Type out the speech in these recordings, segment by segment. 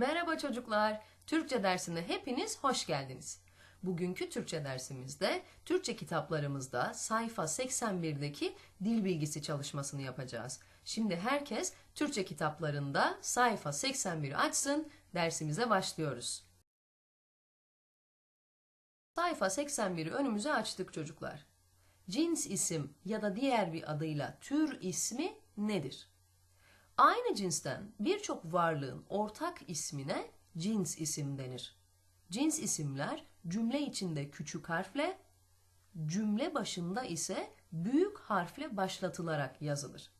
Merhaba çocuklar. Türkçe dersine hepiniz hoş geldiniz. Bugünkü Türkçe dersimizde Türkçe kitaplarımızda sayfa 81'deki dil bilgisi çalışmasını yapacağız. Şimdi herkes Türkçe kitaplarında sayfa 81'i açsın. Dersimize başlıyoruz. Sayfa 81'i önümüze açtık çocuklar. Cins isim ya da diğer bir adıyla tür ismi nedir? Aynı cinsten birçok varlığın ortak ismine cins isim denir. Cins isimler cümle içinde küçük harfle, cümle başında ise büyük harfle başlatılarak yazılır.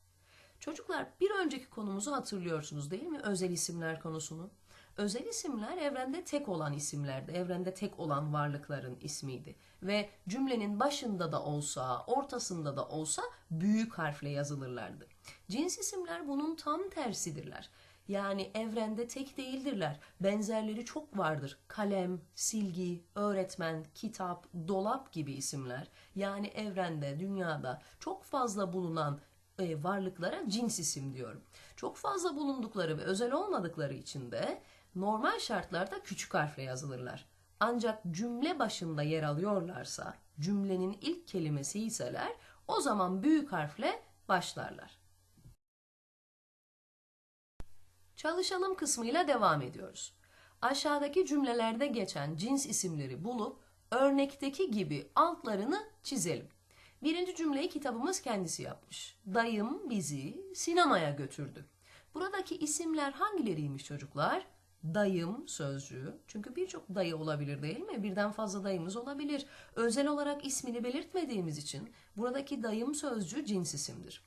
Çocuklar bir önceki konumuzu hatırlıyorsunuz değil mi? Özel isimler konusunu. Özel isimler evrende tek olan isimlerdi. Evrende tek olan varlıkların ismiydi. Ve cümlenin başında da olsa, ortasında da olsa büyük harfle yazılırlardı. Cins isimler bunun tam tersidirler. Yani evrende tek değildirler. Benzerleri çok vardır. Kalem, silgi, öğretmen, kitap, dolap gibi isimler. Yani evrende, dünyada çok fazla bulunan e, varlıklara cins isim diyorum. Çok fazla bulundukları ve özel olmadıkları için de normal şartlarda küçük harfle yazılırlar. Ancak cümle başında yer alıyorlarsa, cümlenin ilk kelimesi iseler o zaman büyük harfle başlarlar. Çalışalım kısmıyla devam ediyoruz. Aşağıdaki cümlelerde geçen cins isimleri bulup örnekteki gibi altlarını çizelim. Birinci cümleyi kitabımız kendisi yapmış. Dayım bizi sinemaya götürdü. Buradaki isimler hangileriymiş çocuklar? Dayım sözcüğü. Çünkü birçok dayı olabilir değil mi? Birden fazla dayımız olabilir. Özel olarak ismini belirtmediğimiz için buradaki dayım sözcüğü cins isimdir.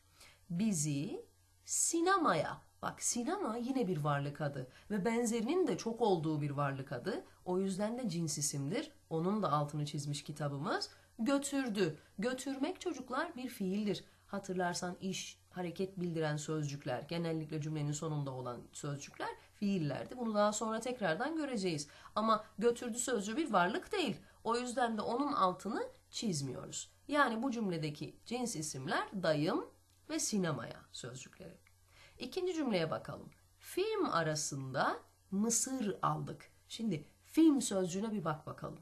Bizi sinemaya Bak sinema yine bir varlık adı ve benzerinin de çok olduğu bir varlık adı. O yüzden de cins isimdir. Onun da altını çizmiş kitabımız. Götürdü. Götürmek çocuklar bir fiildir. Hatırlarsan iş, hareket bildiren sözcükler, genellikle cümlenin sonunda olan sözcükler fiillerdi. Bunu daha sonra tekrardan göreceğiz. Ama götürdü sözcüğü bir varlık değil. O yüzden de onun altını çizmiyoruz. Yani bu cümledeki cins isimler dayım ve sinemaya sözcükleri. İkinci cümleye bakalım. Film arasında mısır aldık. Şimdi film sözcüğüne bir bak bakalım.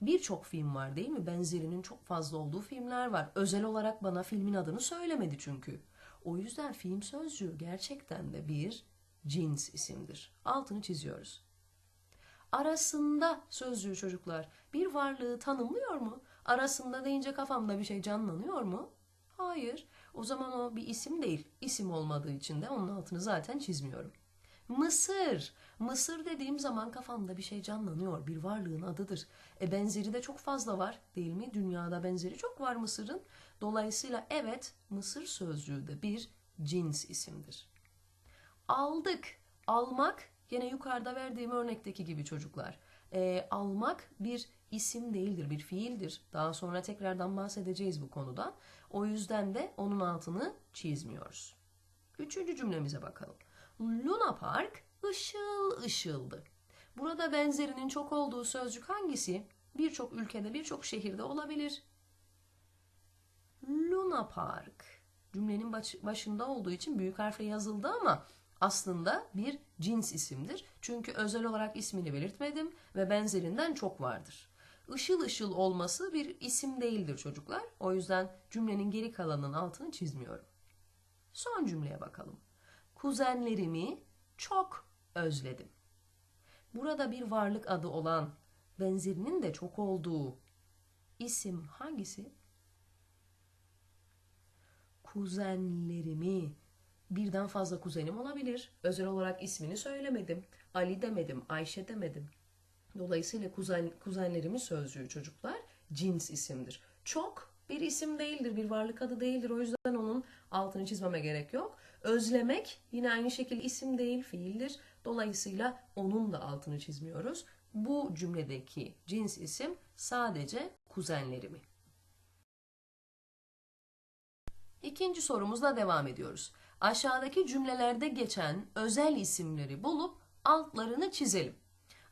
Birçok film var değil mi? Benzerinin çok fazla olduğu filmler var. Özel olarak bana filmin adını söylemedi çünkü. O yüzden film sözcüğü gerçekten de bir cins isimdir. Altını çiziyoruz. Arasında sözcüğü çocuklar bir varlığı tanımlıyor mu? Arasında deyince kafamda bir şey canlanıyor mu? Hayır. O zaman o bir isim değil. İsim olmadığı için de onun altını zaten çizmiyorum. Mısır. Mısır dediğim zaman kafamda bir şey canlanıyor. Bir varlığın adıdır. E benzeri de çok fazla var değil mi? Dünyada benzeri çok var Mısır'ın. Dolayısıyla evet Mısır sözcüğü de bir cins isimdir. Aldık. Almak gene yukarıda verdiğim örnekteki gibi çocuklar. E, almak bir isim değildir, bir fiildir. Daha sonra tekrardan bahsedeceğiz bu konudan. O yüzden de onun altını çizmiyoruz. Üçüncü cümlemize bakalım. Luna Park ışıl ışıldı. Burada benzerinin çok olduğu sözcük hangisi? Birçok ülkede, birçok şehirde olabilir. Luna Park. Cümlenin başında olduğu için büyük harfle yazıldı ama aslında bir cins isimdir. Çünkü özel olarak ismini belirtmedim ve benzerinden çok vardır. Işıl ışıl olması bir isim değildir çocuklar. O yüzden cümlenin geri kalanının altını çizmiyorum. Son cümleye bakalım. Kuzenlerimi çok özledim. Burada bir varlık adı olan, benzerinin de çok olduğu isim hangisi? Kuzenlerimi. Birden fazla kuzenim olabilir. Özel olarak ismini söylemedim. Ali demedim, Ayşe demedim. Dolayısıyla kuzen, kuzenlerimin sözcüğü çocuklar cins isimdir. Çok bir isim değildir, bir varlık adı değildir. O yüzden onun altını çizmeme gerek yok. Özlemek yine aynı şekilde isim değil, fiildir. Dolayısıyla onun da altını çizmiyoruz. Bu cümledeki cins isim sadece kuzenlerimi. İkinci sorumuzla devam ediyoruz. Aşağıdaki cümlelerde geçen özel isimleri bulup altlarını çizelim.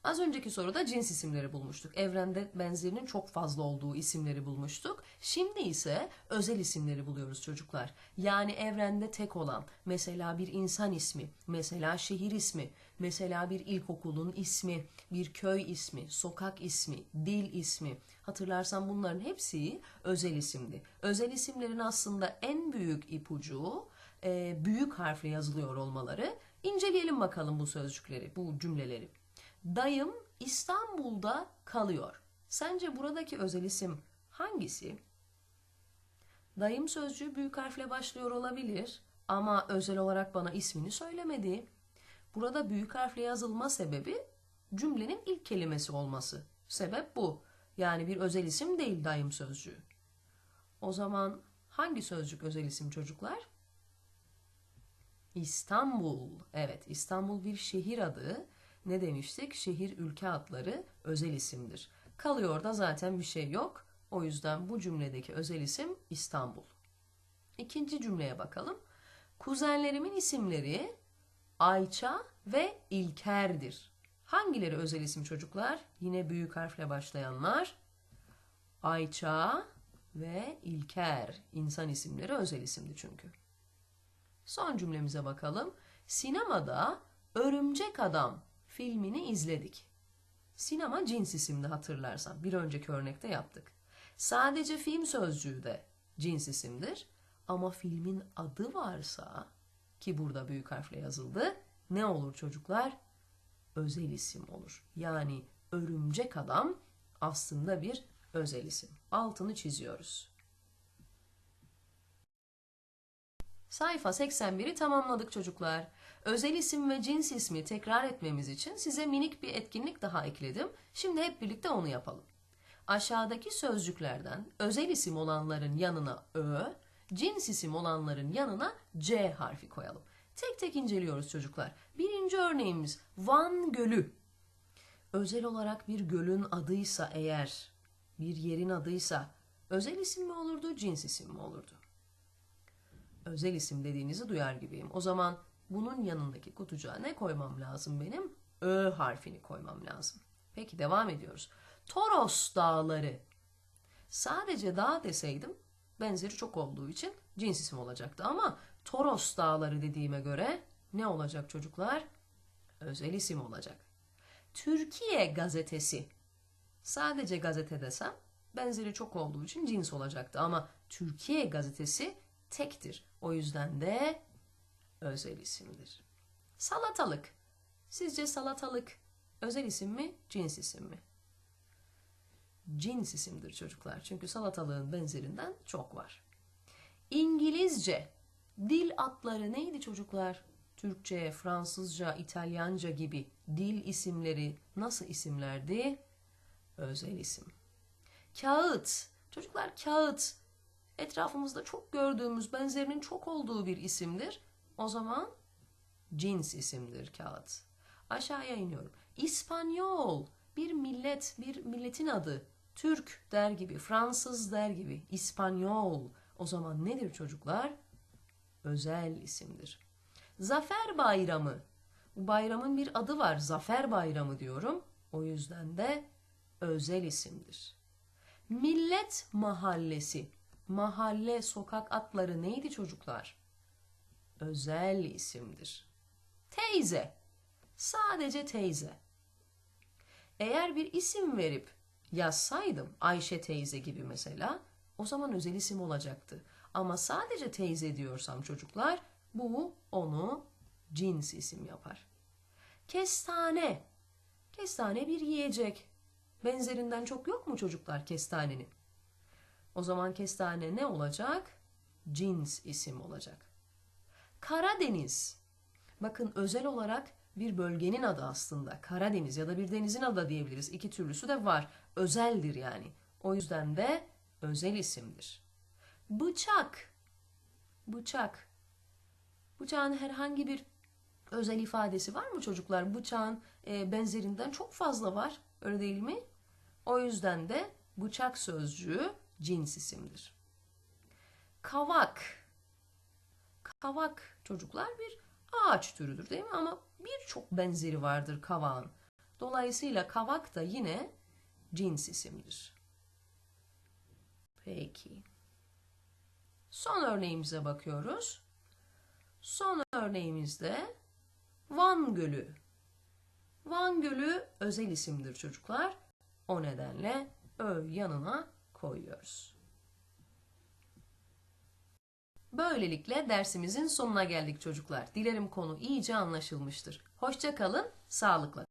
Az önceki soruda cins isimleri bulmuştuk. Evrende benzerinin çok fazla olduğu isimleri bulmuştuk. Şimdi ise özel isimleri buluyoruz çocuklar. Yani evrende tek olan, mesela bir insan ismi, mesela şehir ismi, Mesela bir ilkokulun ismi, bir köy ismi, sokak ismi, dil ismi. Hatırlarsan bunların hepsi özel isimdi. Özel isimlerin aslında en büyük ipucu e, büyük harfle yazılıyor olmaları. İnceleyelim bakalım bu sözcükleri, bu cümleleri. Dayım İstanbul'da kalıyor. Sence buradaki özel isim hangisi? Dayım sözcüğü büyük harfle başlıyor olabilir ama özel olarak bana ismini söylemedi. Burada büyük harfle yazılma sebebi cümlenin ilk kelimesi olması. Sebep bu. Yani bir özel isim değil dayım sözcüğü. O zaman hangi sözcük özel isim çocuklar? İstanbul. Evet, İstanbul bir şehir adı. Ne demiştik? Şehir ülke adları özel isimdir. Kalıyor da zaten bir şey yok. O yüzden bu cümledeki özel isim İstanbul. İkinci cümleye bakalım. Kuzenlerimin isimleri Ayça ve İlker'dir. Hangileri özel isim çocuklar? Yine büyük harfle başlayanlar. Ayça ve İlker. İnsan isimleri özel isimdi çünkü. Son cümlemize bakalım. Sinemada Örümcek Adam filmini izledik. Sinema cins isimdi hatırlarsan. Bir önceki örnekte yaptık. Sadece film sözcüğü de cins isimdir. Ama filmin adı varsa ki burada büyük harfle yazıldı ne olur çocuklar? Özel isim olur. Yani örümcek adam aslında bir özel isim. Altını çiziyoruz. Sayfa 81'i tamamladık çocuklar. Özel isim ve cins ismi tekrar etmemiz için size minik bir etkinlik daha ekledim. Şimdi hep birlikte onu yapalım. Aşağıdaki sözcüklerden özel isim olanların yanına ö, cins isim olanların yanına c harfi koyalım. Tek tek inceliyoruz çocuklar. Birinci örneğimiz Van Gölü. Özel olarak bir gölün adıysa eğer, bir yerin adıysa özel isim mi olurdu, cins isim mi olurdu? Özel isim dediğinizi duyar gibiyim. O zaman bunun yanındaki kutucuğa ne koymam lazım benim? Ö harfini koymam lazım. Peki devam ediyoruz. Toros dağları. Sadece dağ deseydim benzeri çok olduğu için cins isim olacaktı ama Toros dağları dediğime göre ne olacak çocuklar? Özel isim olacak. Türkiye gazetesi. Sadece gazete desem benzeri çok olduğu için cins olacaktı ama Türkiye gazetesi tektir. O yüzden de özel isimdir. Salatalık. Sizce salatalık özel isim mi, cins isim mi? Cins isimdir çocuklar. Çünkü salatalığın benzerinden çok var. İngilizce. Dil adları neydi çocuklar? Türkçe, Fransızca, İtalyanca gibi dil isimleri nasıl isimlerdi? Özel isim. Kağıt. Çocuklar kağıt etrafımızda çok gördüğümüz benzerinin çok olduğu bir isimdir. O zaman cins isimdir kağıt. Aşağıya iniyorum. İspanyol bir millet, bir milletin adı. Türk der gibi, Fransız der gibi, İspanyol. O zaman nedir çocuklar? Özel isimdir. Zafer Bayramı. Bu bayramın bir adı var. Zafer Bayramı diyorum. O yüzden de özel isimdir. Millet Mahallesi. Mahalle, sokak adları neydi çocuklar? Özel isimdir. Teyze. Sadece teyze. Eğer bir isim verip yazsaydım Ayşe teyze gibi mesela o zaman özel isim olacaktı. Ama sadece teyze diyorsam çocuklar bu onu cins isim yapar. Kestane. Kestane bir yiyecek. Benzerinden çok yok mu çocuklar kestanenin? O zaman kestane ne olacak? Cins isim olacak. Karadeniz. Bakın özel olarak bir bölgenin adı aslında. Karadeniz ya da bir denizin adı diyebiliriz. İki türlüsü de var. Özeldir yani. O yüzden de özel isimdir. Bıçak. Bıçak. Bıçağın herhangi bir özel ifadesi var mı çocuklar? Bıçağın e, benzerinden çok fazla var. Öyle değil mi? O yüzden de bıçak sözcüğü cins isimdir. Kavak. Kavak çocuklar bir ağaç türüdür değil mi? Ama birçok benzeri vardır kavağın. Dolayısıyla kavak da yine cins isimdir. Peki. Son örneğimize bakıyoruz. Son örneğimizde Van Gölü. Van Gölü özel isimdir çocuklar. O nedenle ö yanına koyuyoruz. Böylelikle dersimizin sonuna geldik çocuklar. Dilerim konu iyice anlaşılmıştır. Hoşça kalın, sağlıkla